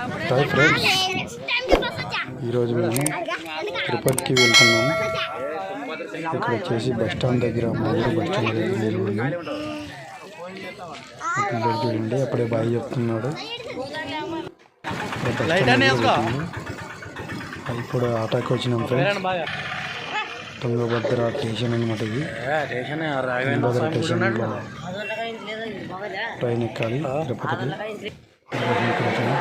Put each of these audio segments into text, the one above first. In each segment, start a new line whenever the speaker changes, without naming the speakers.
Hi friends ఈరోజు మేము తిరుపతికి వెళ్తున్నాము. ఇక్కడ వచ్చేసి బస్ స్టాండ్ దగ్గర మా ఊరు బస్ స్టాండ్ దగ్గర నేను పిల్లలు చూడండి అప్పుడే బాయ్ చెప్తున్నాడు. ఇక్కడ బస్ స్టాండ్ ఇప్పుడు ఆటోకి వచ్చినాం ఫ్రెండ్స్ తుంగభద్ర స్టేషన్ అనమాట ఇది. తుంగభద్ర స్టేషన్లో ట్రైన్ ఎక్కాలి తిరుపతికి ఇక్కడ వచ్చినాం.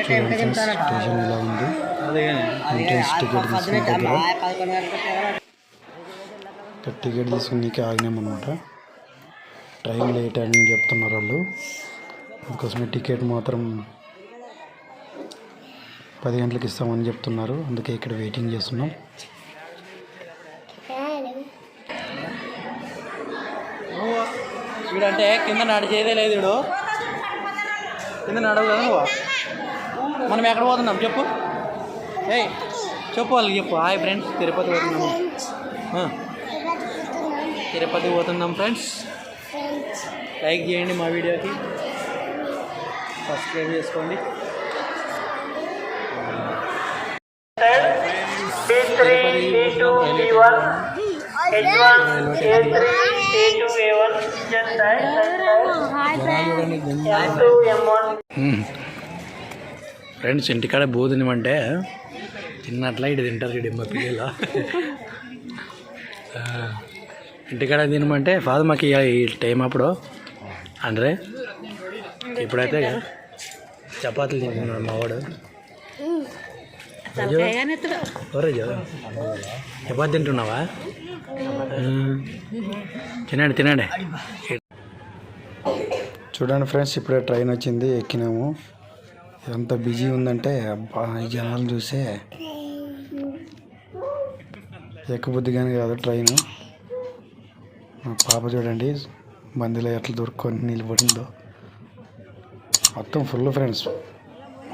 చూడండి ఫ్రెండ్స్ స్టేషన్ ఇలా ఉంది? ఎంట్రన్స్ టికెట్ తీసుకున్న దగ్గర. టికెట్ తీసుకుని ఆగినాం అనమాట ట్రైన్ లేట్ అని చెప్తున్నారు వాళ్ళు. అందుకోసమే టికెట్ మాత్రం పది గంటలకు ఇస్తామని చెప్తున్నారు. అందుకే ఇక్కడ వెయిటింగ్ చేస్తున్నాం.
వీడంటే కింద నడిచేదే లేదు వీడు. కింద నడవు కదా నువ్వు. మనం ఎక్కడ పోతున్నాం? చెప్పు. ఏయ్ చెప్పు వాళ్ళకి చెప్పు. హాయ్ ఫ్రెండ్స్ తిరుపతి పోతున్నాము. తిరుపతి పోతున్నాం ఫ్రెండ్స్. లైక్ చేయండి మా వీడియోకి. సబ్స్క్రైబ్ చేసుకోండి. తిరుపతి ఫ్రెండ్స్ ఇంటికాడ బూ తినమంటే తిన్నట్లా ఇటు తింటారు ఇటు మా పిల్లలు. ఇంటికాడ తినమంటే ఫాదర్ మాకు ఇక ఈ టైం అప్పుడు. అంటే ఇప్పుడైతే చపాతీలు తింటున్నాడు మా వాడు. చపాతీ తింటున్నావా? తినండి తినండి.
చూడండి ఫ్రెండ్స్ ఇప్పుడే ట్రైన్ వచ్చింది ఎక్కినాము. ఎంత బిజీ ఉందంటే అబ్బా ఈ జనాలు చూసే ఎక్కబుద్ధి కానీ కాదు ట్రైన్. మా పాప చూడండి మందిలో ఎట్లా దొరుకుకొని నిలబడిందో. మొత్తం ఫుల్ ఫ్రెండ్స్.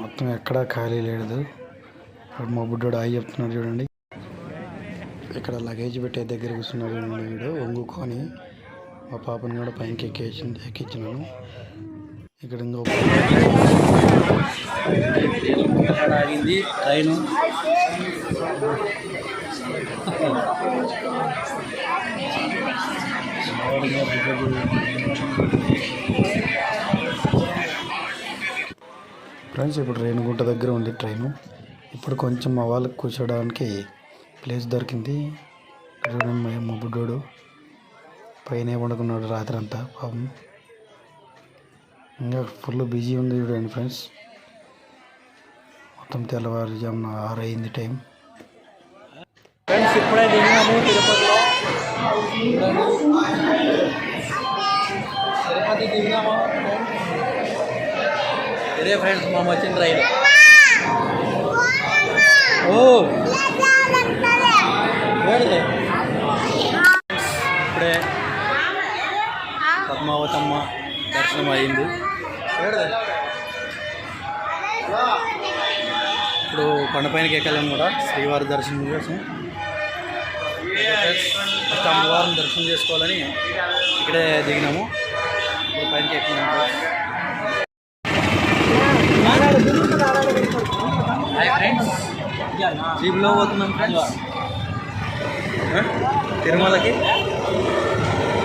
మొత్తం ఎక్కడా ఖాళీ లేదు. ఇక్కడ మా బుడ్డోడు ఆయి చెప్తున్నాడు చూడండి. ఇక్కడ లగేజ్ పెట్టే దగ్గర కూర్చున్నాడు చూడండి వీడు వంగుకొని మా పాపని కూడా పైకి ఎక్కించి ఎక్కించినాను ఇక్కడ ఇంకో
ఆగింది ట్రైను.
ఫ్రెండ్స్ ఇప్పుడు రేణుగుంట దగ్గర ఉంది ట్రైన్. ఇప్పుడు కొంచెం మా వాళ్ళకి కూర్చోడానికి ప్లేస్ దొరికింది. మా- బుడ్డోడు పైన పండుకున్నాడు రాత్రి అంతా పాపం. ఇంకా ఫుల్ బిజీ ఉంది చూడండి ఫ్రెండ్స్. మొత్తం తెల్లవారుజామున ఆరు అయింది టైం.
ఫ్రెండ్స్ ఇప్పుడే దిగినాము తిరుపతిలో. తిరుపతి ఇదే ఫ్రెండ్స్ మా వచ్చిన రైలు. ఓ. ఇప్పుడే పద్మావతమ్మ దర్శనం అయింది ఏడిది? ఇప్పుడు కొండపైనకి ఎక్కాలని కూడా శ్రీవారి దర్శనం కోసం. అమ్మవారిని దర్శనం చేసుకోవాలని ఇక్కడే దిగినాము. జీబులో పోతున్నాం ఫ్రెండ్స్ తిరుమలకి?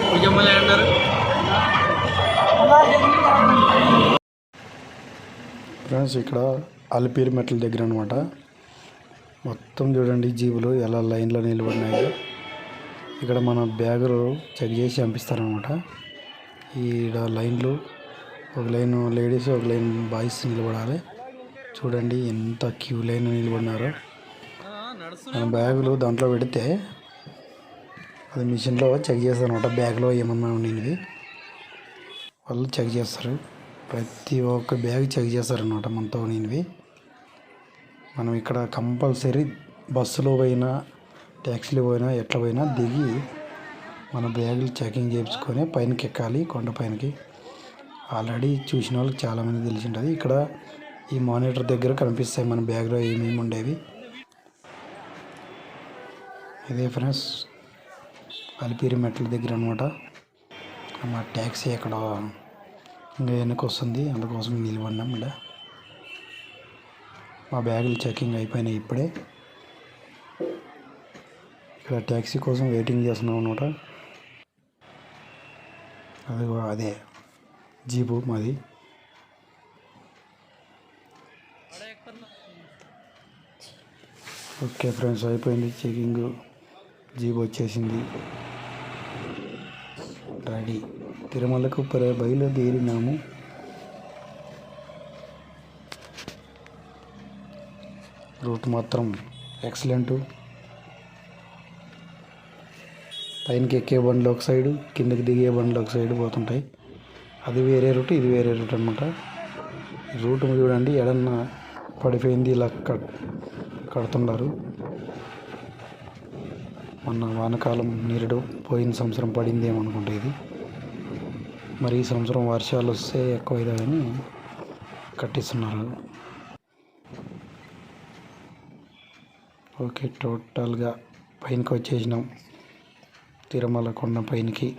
పూజమ్మలు అంటారు
ఫ్రెండ్స్ ఇక్కడ అలిపిరి మెట్ల దగ్గర అనమాట మొత్తం చూడండి జీబులు ఎలా లైన్లో నిలబడినాయో. ఇక్కడ మన బ్యాగులు చెక్ చేసి పంపిస్తారనమాట ఈడ లైన్లు ఒక లైన్ లేడీస్ ఒక లైన్ బాయ్స్ నిలబడాలి. చూడండి ఎంత క్యూ లైన్ నిలబడినారో. మన బ్యాగులు దాంట్లో పెడితే అది మిషన్లో చెక్ చేస్తారు అనమాట బ్యాగ్లో ఏమన్నా ఉండినవి వాళ్ళు చెక్ చేస్తారు. ప్రతి ఒక్క బ్యాగ్ చెక్ చేస్తారనమాట మనతో ఉన్నవి మనం ఇక్కడ కంపల్సరీ బస్సులో పోయినా ట్యాక్సీలో పోయినా ఎట్లా పోయినా దిగి మన బ్యాగులు చెకింగ్ చేయించుకొని పైనకి ఎక్కాలి కొండ పైనకి. ఆల్రెడీ చూసిన వాళ్ళకి చాలామంది తెలిసి ఉంటుంది ఇక్కడ ఈ మానిటర్ దగ్గర కనిపిస్తాయి మన బ్యాగ్లో ఏమేమి ఉండేవి. ఇదే ఫ్రెండ్స్ అలిపిరి మెట్ల దగ్గర అనమాట మా ట్యాక్సీ అక్కడ ఇంకా వెనక్కి వస్తుంది అందుకోసం నిలబడినాం ఇక్కడ. మా బ్యాగులు చెకింగ్ అయిపోయినాయి ఇప్పుడే. ఇక్కడ ట్యాక్సీ కోసం వెయిటింగ్ చేస్తున్నాం అనమాట అదిగో అదే జీపు మాది. ఓకే ఫ్రెండ్స్ అయిపోయింది చెకింగ్ జీబు వచ్చేసింది. రెడీ. తిరుమలకు బయలుదేరినాము. రూట్ మాత్రం ఎక్సలెంట్. పైనకి ఎక్కే బండ్లు ఒక సైడు కిందకి దిగే బండ్లు ఒక సైడు పోతుంటాయి. అది వేరే రూట్ ఇది వేరే రూట్ అనమాట రూట్ చూడండి ఎడన్నా పడిపోయింది ఇలా కట్ కడుతున్నారు. మొన్న వానకాలం నీరుడు పోయిన సంవత్సరం పడింది ఏమనుకుంటే ఇది. మరి ఈ సంవత్సరం వర్షాలు వస్తే ఎక్కువ అవుతాయని కట్టిస్తున్నారు. ఓకే టోటల్గా పైనకి వచ్చేసినాం. తిరుమల కొండ పైనకి.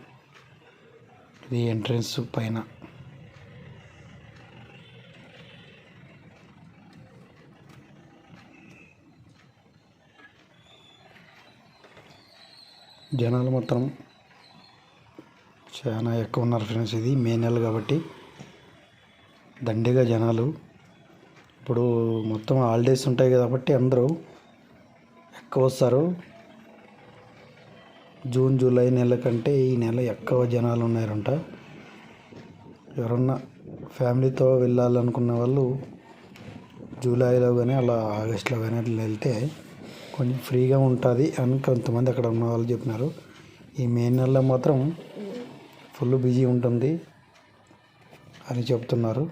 ఇది ఎంట్రన్స్ పైన. జనాలు మాత్రం చాలా ఎక్కువ ఉన్నారు ఫ్రెండ్స్ ఇది మే నెల కాబట్టి దండిగా జనాలు ఇప్పుడు మొత్తం హాలిడేస్ ఉంటాయి కాబట్టి అందరూ ఎక్కువ వస్తారు. జూన్ జూలై నెల కంటే ఈ నెల ఎక్కువ జనాలు ఉన్నారంట. ఎవరన్నా ఫ్యామిలీతో వెళ్ళాలనుకున్న వాళ్ళు జూలైలో కానీ అలా ఆగస్టులో కానీ అట్లా వెళ్తే కొంచెం ఫ్రీగా ఉంటుంది అని కొంతమంది అక్కడ ఉన్న వాళ్ళు చెప్పినారు. ఈ మే నెలలో మాత్రం ఫుల్ బిజీ ఉంటుంది అని చెప్తున్నారు.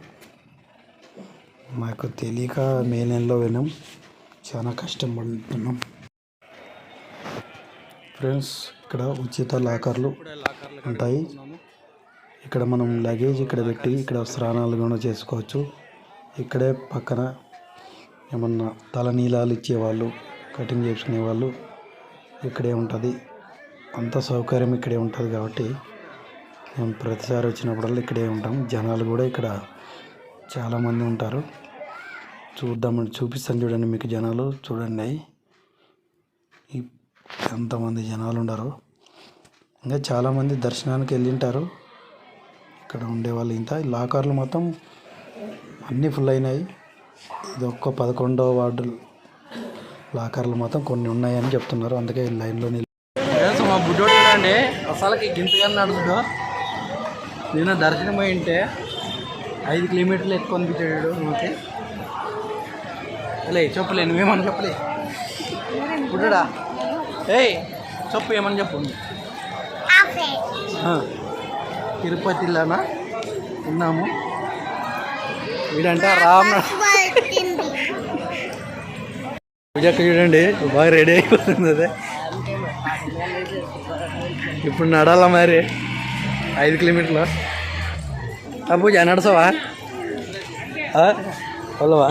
మాకు తెలియక మే నెలలో విన్నాం. చాలా కష్టం పడుతున్నాం. ఫ్రెండ్స్ ఇక్కడ ఉచిత లాకర్లు ఉంటాయి. ఇక్కడ మనం లగేజ్ ఇక్కడ పెట్టి ఇక్కడ స్నానాలు కూడా చేసుకోవచ్చు. ఇక్కడే పక్కన ఏమన్నా తల నీలాలు ఇచ్చేవాళ్ళు కటింగ్ చేసుకునే వాళ్ళు ఇక్కడే ఉంటుంది. అంత సౌకర్యం ఇక్కడే ఉంటుంది కాబట్టి మేము ప్రతిసారి వచ్చినప్పుడల్లా ఇక్కడే ఉంటాం. జనాలు కూడా ఇక్కడ చాలామంది ఉంటారు. చూద్దామని చూపిస్తాను చూడండి మీకు జనాలు. చూడండి ఎంతమంది జనాలు ఉండరు. ఇంకా చాలామంది దర్శనానికి వెళ్ళింటారు. ఇక్కడ ఉండేవాళ్ళు ఇంత. లాకర్లు మొత్తం అన్నీ ఫుల్ అయినాయి. ఇది ఒక్క పదకొండవ వార్డు లాకర్లు మాత్రం కొన్ని ఉన్నాయని చెప్తున్నారు. అందుకే లైన్లో నిల్
మా బుడ్డోడు అండి అసలుకి గింతగా నడుచుడు నేను దర్శనం అయి ఉంటే ఐదు కిలోమీటర్లు ఎక్కువ అనిపించాడు ఓకే లే చెప్పలే నువ్వేమని చెప్పలే? బుడ్డోడా? ఏయ్ చెప్పు ఏమని చెప్పు? తిరుపతిలోనా? ఉన్నాము. వీడంటే రామ్ పూజక్క చూడండి బాగా రెడీ అయిపోతుంది అదే. ఇప్పుడు నడాలా మరి? ఐదు కిలోమీటర్లు. ఆ పూజ నడసవా పొలవా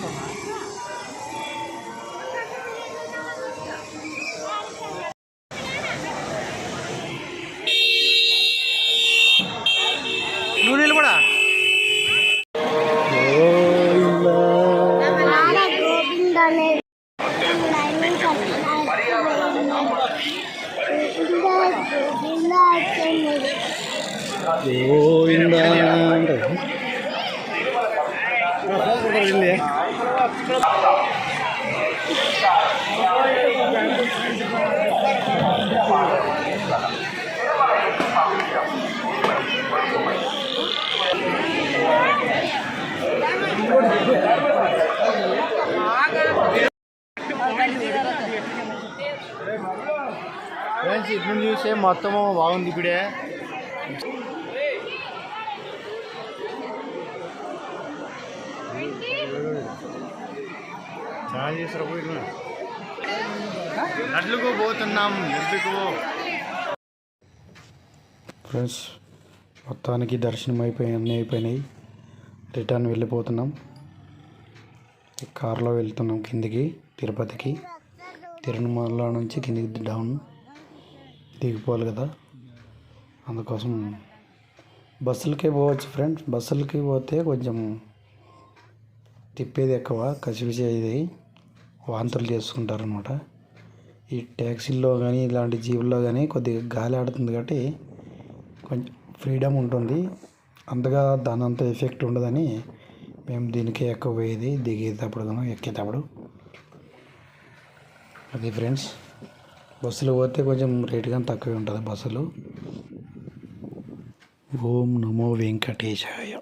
నువ్వు
గోవిందా
ఫ్రెండ్స్ ఇప్పుడు చూసే మొత్తము బాగుంది ఇప్పుడే. చాలా పోతున్నాం ఎందుకు
ఫ్రెండ్స్ మొత్తానికి దర్శనం అయిపోయి అన్నీ అయిపోయినాయి. రిటర్న్ వెళ్ళిపోతున్నాం. కార్లో వెళ్తున్నాం కిందికి తిరుపతికి. తిరుమల నుంచి కిందికి డౌన్ దిగిపోవాలి కదా. అందుకోసం బస్సులకే పోవచ్చు ఫ్రెండ్స్ బస్సులకి పోతే కొంచెం తిప్పేది ఎక్కువ కసివిసేది వాంతులు చేసుకుంటారు అనమాట ఈ ట్యాక్సీల్లో కానీ ఇలాంటి జీవుల్లో కానీ కొద్దిగా గాలి ఆడుతుంది కాబట్టి కొంచెం ఫ్రీడమ్ ఉంటుంది. అంతగా దాని అంత ఎఫెక్ట్ ఉండదని మేము దీనికే ఎక్కువ పోయేది దిగేటప్పుడు కానీ ఎక్కేటప్పుడు. అది ఫ్రెండ్స్ బస్సులో పోతే కొంచెం రేట్ కానీ తక్కువే ఉంటుంది బస్సులు. ఓం నమో వెంకటేశాయ.